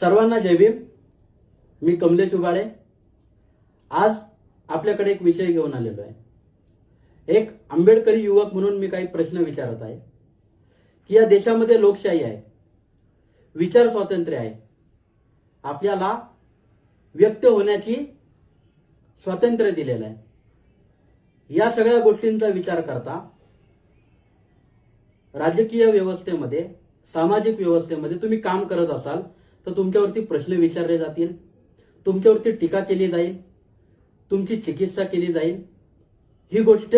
सर्वांना जय भीम. मी कमलेश उबाळे आज आपल्याकडे एक विषय घेऊन आलेलो आहे. एक आंबेडकरी युवक म्हणून मी काही प्रश्न विचारत आहे. की या देशामध्ये लोकशाही आहे. विचार स्वातंत्र्य आहे. आपल्याला व्यक्त होण्याची स्वातंत्र्य दिलेलं आहे. या सगळ्या गोष्टींचा विचार करता राजकीय व्यवस्थेमध्ये सामाजिक व्यवस्थेमध्ये तुम्ही काम करत असाल तर तुमच्यावरती प्रश्न विचारले जातील. तुमच्यावरती टीका केली जाईल. तुमची चिकित्सा केली जाईल. ही गोष्ट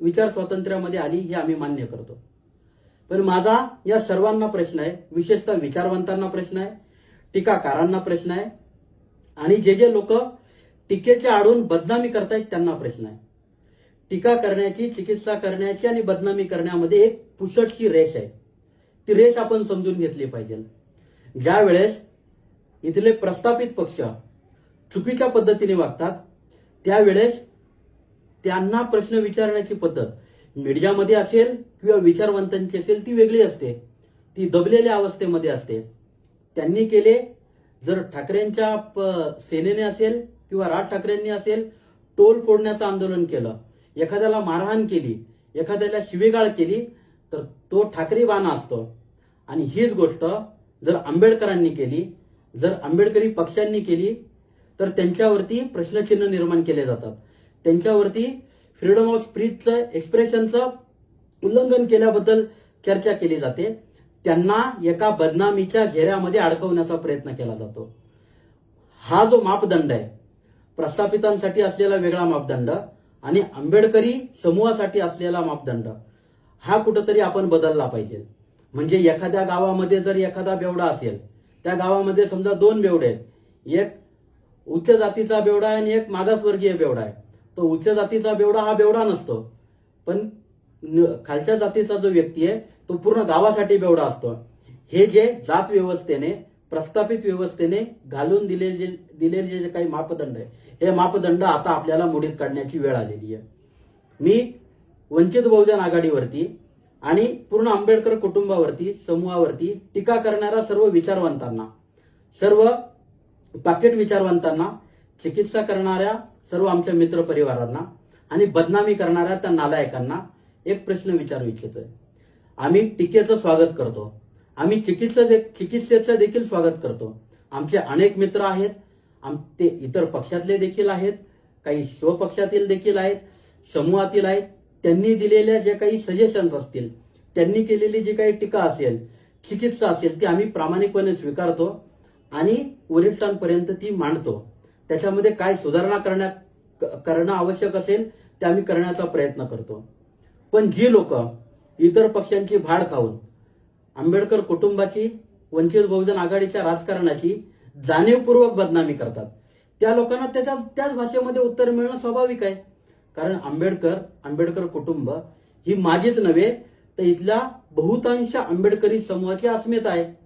विचार स्वातंत्र्यामध्ये आली हे आम्ही मान्य करतो. पण माझा या सर्वांना प्रश्न आहे. विशेषतः विचारवंतांना प्रश्न आहे. टीकाकारांना प्रश्न आहे. आणि जे जे लोक टीकेच्या आडून बदनामी करतायत त्यांना प्रश्न आहे. टीका करण्याची चिकित्सा करण्याची आणि बदनामी करण्यामध्ये एक पुसटची रेष आहे. ती रेष आपण समजून घेतली पाहिजे. ज्या वेळेस इथले प्रस्थापित पक्ष चुकीच्या पद्धतीने वागतात त्यावेळेस त्यांना प्रश्न विचारण्याची पद्धत मीडियामध्ये असेल किंवा विचारवंतांची असेल ती वेगळी असते. ती दबलेल्या अवस्थेमध्ये असते. त्यांनी केले जर ठाकरेंच्या प- सेनेने असेल किंवा राज ठाकरेंनी असेल टोल फोडण्याचं आंदोलन केलं एखाद्याला मारहाण केली एखाद्याला शिवेगाळ केली तर तो ठाकरे बाणा असतो. आणि हीच गोष्ट जर आंबेडकरांनी केली जर आंबेडकरी पक्षांनी केली तर त्यांच्यावरती प्रश्नचिन्ह निर्माण केले जातात. त्यांच्यावरती फ्रीडम ऑफ स्पीचचं एक्सप्रेशनचं उल्लंघन केल्याबद्दल चर्चा केली जाते. त्यांना एका बदनामीच्या घेऱ्यामध्ये अडकवण्याचा प्रयत्न केला जातो. हा जो मापदंड आहे प्रस्थापितांसाठी असलेला वेगळा मापदंड आणि आंबेडकरी समूहासाठी असलेला मापदंड हा कुठंतरी आपण बदलला पाहिजे. म्हणजे एखाद्या गावामध्ये जर एखादा बेवडा असेल त्या गावामध्ये समजा दोन बेवडे आहेत. एक उच्च जातीचा बेवडा आहे आणि एक मागासवर्गीय बेवडा आहे. तो उच्च जातीचा बेवडा हा बेवडा नसतो. पण खालच्या जातीचा जो व्यक्ती आहे तो पूर्ण गावासाठी बेवडा असतो. हे जे जात व्यवस्थेने प्रस्थापित व्यवस्थेने घालून दिलेले दिलेले जे काही मापदंड आहे हे मापदंड आता आपल्याला मुडीत काढण्याची वेळ आलेली आहे. मी वंचित बहुजन आघाडीवरती आणि पूर्ण आंबेडकर कुटुंबावरती समूहावरती टीका करणाऱ्या सर्व विचारवंतांना सर्व पाकिट विचारवंतांना चिकित्सा करणाऱ्या सर्व आमच्या मित्र परिवारांना आणि बदनामी करणाऱ्या त्या नालायकांना एक प्रश्न विचारू इच्छितोय. आम्ही टीकेचं स्वागत करतो. आम्ही चिकित्सा चिकित्सेचं देखील स्वागत करतो. आमचे अनेक मित्र आहेत. आम ते इतर पक्षातले देखील आहेत. काही स्वपक्षातील देखील आहेत. समूहातील आहेत. त्यांनी दिलेल्या जे काही सजेशन्स असतील त्यांनी केलेली जी काही टीका असेल चिकित्सा असेल ती आम्ही प्रामाणिकपणे स्वीकारतो आणि वरिष्ठांपर्यंत ती मांडतो. त्याच्यामध्ये काय सुधारणा करण्यात क- करणं आवश्यक असेल ते आम्ही करण्याचा प्रयत्न करतो. पण जी लोक इतर पक्षांची भाड खाऊन आंबेडकर कुटुंबाची वंचित बहुजन आघाडीच्या राजकारणाची जाणीवपूर्वक बदनामी करतात त्या लोकांना त्याच्या त्याच भाषेमध्ये उत्तर मिळणं स्वाभाविक आहे. कारण आंबेडकर आंबेडकर कुटुंब ही माझीच नव्हे तर इथल्या बहुतांश आंबेडकरी समूहाची अस्मिता आहे.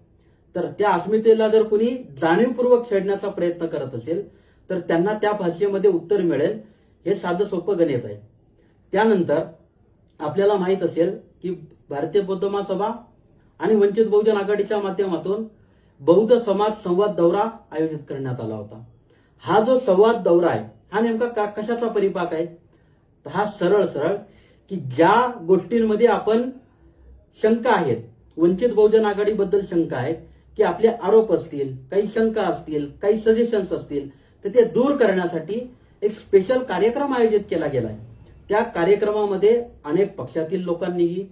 तर त्या अस्मितेला जर कुणी जाणीवपूर्वक छेडण्याचा प्रयत्न करत असेल तर त्यांना त्या भाषेमध्ये उत्तर मिळेल हे साधं सोपं गणित आहे. त्यानंतर आपल्याला माहीत असेल की भारतीय बौद्ध महासभा आणि वंचित बहुजन आघाडीच्या माध्यमातून बौद्ध समाज संवाद दौरा आयोजित करण्यात आला होता. हा जो संवाद दौरा आहे हा नेमका का- कशाचा परिपाक आहे? हा सरळ सरळ की ज्या गोष्टींमध्ये आपण शंका आहेत वंचित बहुजन आघाडीबद्दल शंका आहेत की आपले आरोप असतील काही शंका असतील काही सजेशन्स असतील तर ते दूर करण्यासाठी एक स्पेशल कार्यक्रम आयोजित केला गेला आहे त्या कार्यक्रमामध्ये अनेक पक्षातील लोकांनीही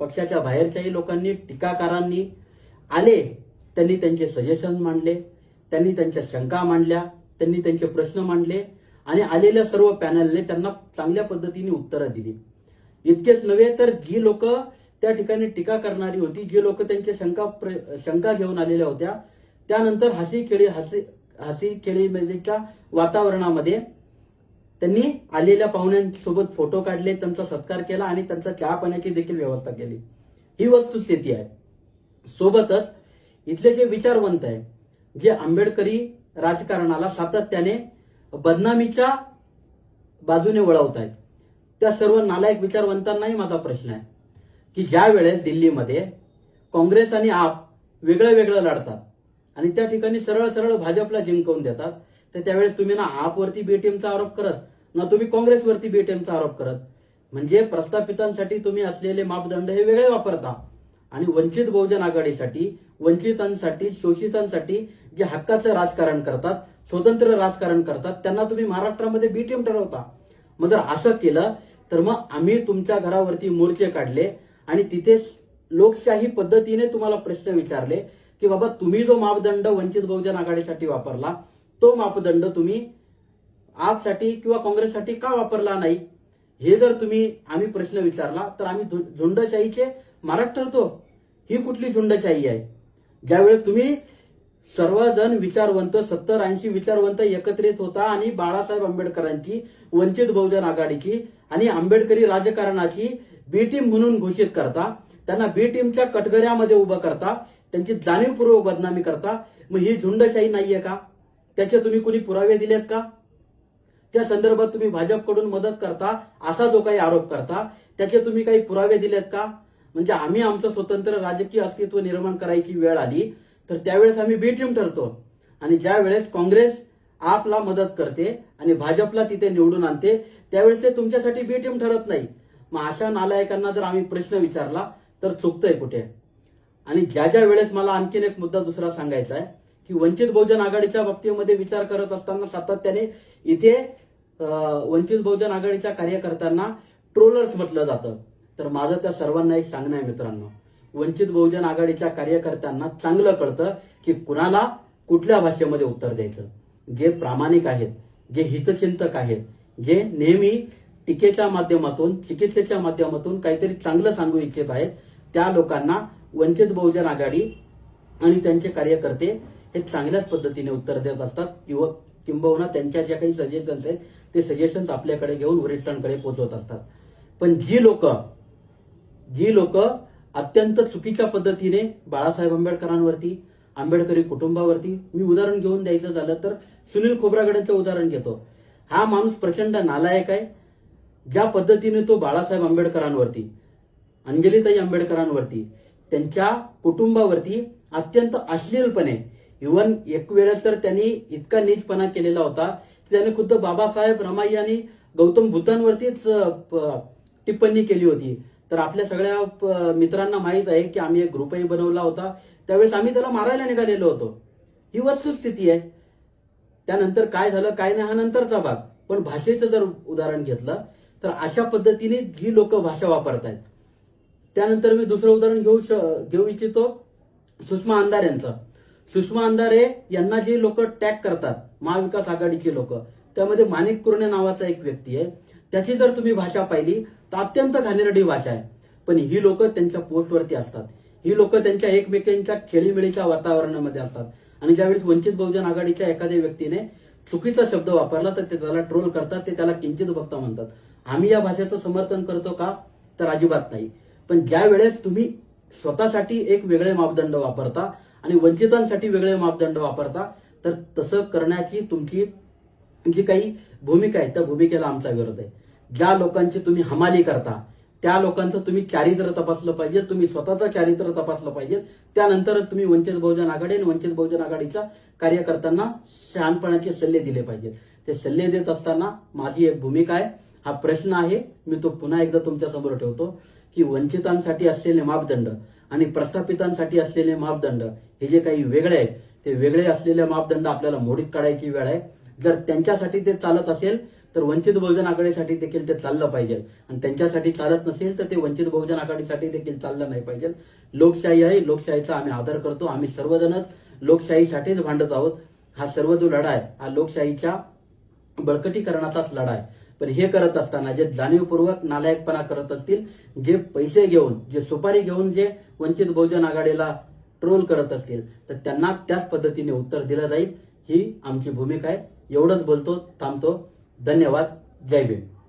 पक्षाच्या बाहेरच्याही लोकांनी टीकाकारांनी आले त्यांनी त्यांचे सजेशन मांडले त्यांनी त्यांच्या शंका मांडल्या त्यांनी त्यांचे प्रश्न मांडले आणि आलेल्या सर्व पॅनलने त्यांना चांगल्या पद्धतीने उत्तरं दिली. इतकेच नव्हे तर जी लोक त्या ठिकाणी टीका करणारी होती जी लोक त्यांच्या शंका शंका घेऊन आलेल्या होत्या त्यानंतर हसी खेळी हसी हसी खेळी मजेच्या वातावरणामध्ये त्यांनी आलेल्या पाहुण्यांसोबत फोटो काढले त्यांचा सत्कार केला आणि त्यांचा चहा पाण्याची देखील व्यवस्था केली. ही वस्तुस्थिती आहे. सोबतच इथले जे विचारवंत आहे जे आंबेडकरी राजकारणाला सातत्याने बदनामीच्या बाजूने वळवत आहेत त्या सर्व नालायक विचारवंतांनाही माझा प्रश्न आहे की ज्या वेळेस दिल्लीमध्ये काँग्रेस आणि आप वेगळं वेगळं लढतात आणि त्या ठिकाणी सरळ सरळ भाजपला जिंकवून देतात तर त्यावेळेस तुम्ही ना आपवरती बीटीएमचा आरोप करत ना तुम्ही काँग्रेसवरती बीटीएमचा आरोप करत. म्हणजे प्रस्थापितांसाठी तुम्ही असलेले मापदंड हे वेगळे वापरता आणि वंचित बहुजन आघाडीसाठी वंचितांसाठी शोषितांसाठी जे हक्काचं राजकारण करतात स्वतंत्र राजकारण करतात. त्यांना तुम्ही महाराष्ट्रामध्ये बीटीएम ठरवता. मग जर असं केलं तर मग आम्ही तुमच्या घरावरती मोर्चे काढले आणि तिथे लोकशाही पद्धतीने तुम्हाला प्रश्न विचारले की बाबा तुम्ही जो मापदंड वंचित बहुजन आघाडीसाठी वापरला तो मापदंड तुम्ही आपसाठी किंवा काँग्रेससाठी का वापरला नाही? हे जर तुम्ही आम्ही प्रश्न विचारला तर आम्ही झु- झुंडशाहीचे मारक ठरतो हो, ही कुठली झुंडशाही आहे? ज्यावेळेस तुम्ही सर्वजण विचारवंत सत्तर ऐंशी विचारवंत एकत्रित होता आणि बाळासाहेब आंबेडकरांची वंचित बहुजन आघाडीची आणि आंबेडकरी राजकारणाची बी टीम म्हणून घोषित करता. त्यांना बी टीमच्या कटघऱ्यामध्ये उभं करता. त्यांची जाणीवपूर्वक बदनामी करता. मग ही झुंडशाही नाहीये का? त्याचे तुम्ही कुणी पुरावे दिलेत का? त्या संदर्भात तुम्ही भाजपकडून मदत करता असा जो काही आरोप करता त्याचे तुम्ही काही पुरावे दिलेत का? म्हणजे आम्ही आमचं स्वतंत्र राजकीय अस्तित्व निर्माण करायची वेळ आली. तर त्यावेळेस आम्ही बी टीम ठरतो. आणि ज्या वेळेस काँग्रेस आपला मदत करते आणि भाजपला तिथे निवडून आणते त्यावेळेस ते तुमच्यासाठी बी टीम ठरत नाही. मग अशा नालायकांना जर आम्ही प्रश्न विचारला तर चुकतंय कुठे? आणि ज्या ज्या वेळेस मला आणखीन एक मुद्दा दुसरा सांगायचा आहे की वंचित बहुजन आघाडीच्या बाबतीमध्ये विचार करत असताना सातत्याने इथे वंचित बहुजन आघाडीच्या कार्यकर्त्यांना ट्रोलर्स म्हटलं जातं. तर माझं त्या सर्वांना एक सांगणं आहे मित्रांनो. वंचित बहुजन आघाडीच्या कार्यकर्त्यांना चांगलं कळतं की कुणाला कुठल्या भाषेमध्ये उत्तर द्यायचं. जे प्रामाणिक आहेत जे हितचिंतक आहेत जे नेहमी टीकेच्या माध्यमातून चिकित्सेच्या माध्यमातून काहीतरी चांगलं सांगू इच्छित आहेत त्या लोकांना वंचित बहुजन आघाडी आणि त्यांचे कार्यकर्ते हे चांगल्याच पद्धतीने उत्तर देत असतात. युवक किंबहुना त्यांच्या ज्या काही सजेशन्स आहेत ते सजेशन्स आपल्याकडे घेऊन वरिष्ठांकडे पोहोचवत असतात. पण जी लोक जी लोक अत्यंत चुकीच्या पद्धतीने बाळासाहेब आंबेडकरांवरती आंबेडकरी कुटुंबावरती मी उदाहरण घेऊन द्यायचं झालं तर सुनील खोब्रागडेचं उदाहरण घेतो. हा माणूस प्रचंड नालायक आहे. ज्या पद्धतीने तो बाळासाहेब आंबेडकरांवरती अंजलीताई आंबेडकरांवरती त्यांच्या कुटुंबावरती अत्यंत अश्लीलपणे इव्हन एक वेळेस तर त्यांनी इतका नीचपणा केलेला होता की त्याने खुद्द बाबासाहेब रमाई आणि गौतम बुद्धांवरतीच प- टिप्पणी केली होती. तर आपल्या सगळ्या प- मित्रांना माहीत आहे की आम्ही एक ग्रुपही बनवला होता. त्यावेळेस आम्ही त्याला मारायला निघालेलो होतो. ही वस्तुस्थिती आहे. त्यानंतर काय झालं काय नाही हा नंतरचा भाग. पण भाषेचं जर उदाहरण घेतलं तर अशा पद्धतीने जी लोक भाषा वापरतायत त्यानंतर मी दुसरं उदाहरण घेऊ श- घेऊ इच्छितो. सुषमा अंधार यांचं. सुषमा अंधारे यांना जे लोक टॅग करतात महाविकास आघाडीचे लोक त्यामध्ये माणिक कुर्णे नावाचा एक व्यक्ती आहे. त्याची जर तुम्ही भाषा पाहिली तर अत्यंत घाणेरडी भाषा आहे. पण ही लोक त्यांच्या पोस्टवरती असतात. ही लोक त्यांच्या एकमेकांच्या खेळीमेळीच्या वातावरणामध्ये असतात. आणि ज्यावेळेस वंचित बहुजन आघाडीच्या एखाद्या व्यक्तीने चुकीचा शब्द वापरला तर ते त्याला ट्रोल करतात ते त्याला किंचित भक्त म्हणतात. आम्ही या भाषेचं समर्थन करतो का? तर अजिबात नाही. पण ज्या वेळेस तुम्ही स्वतःसाठी एक वेगळे मापदंड वापरता आणि वंचितांसाठी वेगळे मापदंड वापरता तर तसं करण्याची तुमची जी काही भूमिका आहे त्या भूमिकेला आमचा विरोध आहे. ज्या लोकांची तुम्ही हमाली करता त्या लोकांचं तुम्ही चारित्र्य तपासलं पाहिजे तुम्ही स्वतःचं चारित्र्य तपासलं पाहिजे. त्यानंतरच तुम्ही वंचित बहुजन आघाडी आणि वंचित बहुजन आघाडीच्या कार्यकर्त्यांना शहाणपणाचे सल्ले दिले पाहिजे. ते सल्ले देत असताना माझी एक भूमिका आहे. हा प्रश्न आहे. मी तो पुन्हा एकदा तुमच्यासमोर ठेवतो की वंचितांसाठी असलेले मापदंड आणि प्रस्थापितांसाठी असलेले मापदंड हे जे काही वेगळे आहेत ते वेगळे असलेले मापदंड आपल्याला मोडीत काढायची वेळ आहे. जर त्यांच्यासाठी ते चालत असेल तर वंचित बहुजन आघाडीसाठी देखील ते चाललं पाहिजे. आणि त्यांच्यासाठी चालत नसेल तर ते वंचित बहुजन आघाडीसाठी देखील चाललं नाही पाहिजे. लोकशाही आहे लोकशाहीचा आम्ही आदर करतो. आम्ही सर्वजणच लोकशाहीसाठीच भांडत आहोत. हा सर्व जो लढा आहे हा लोकशाहीच्या बळकटीकरणाचाच लढा आहे. पण हे करत असताना जे जाणीवपूर्वक नालायकपणा करत असतील जे पैसे घेऊन जे सुपारी घेऊन जे वंचित बहुजन आघाडीला ट्रोल करत असतील तर त्यांना त्याच पद्धतीने उत्तर दिलं जाईल. ही आमची भूमिका आहे. एवढंच बोलतो थांबतो. धन्यवाद. जय भीम.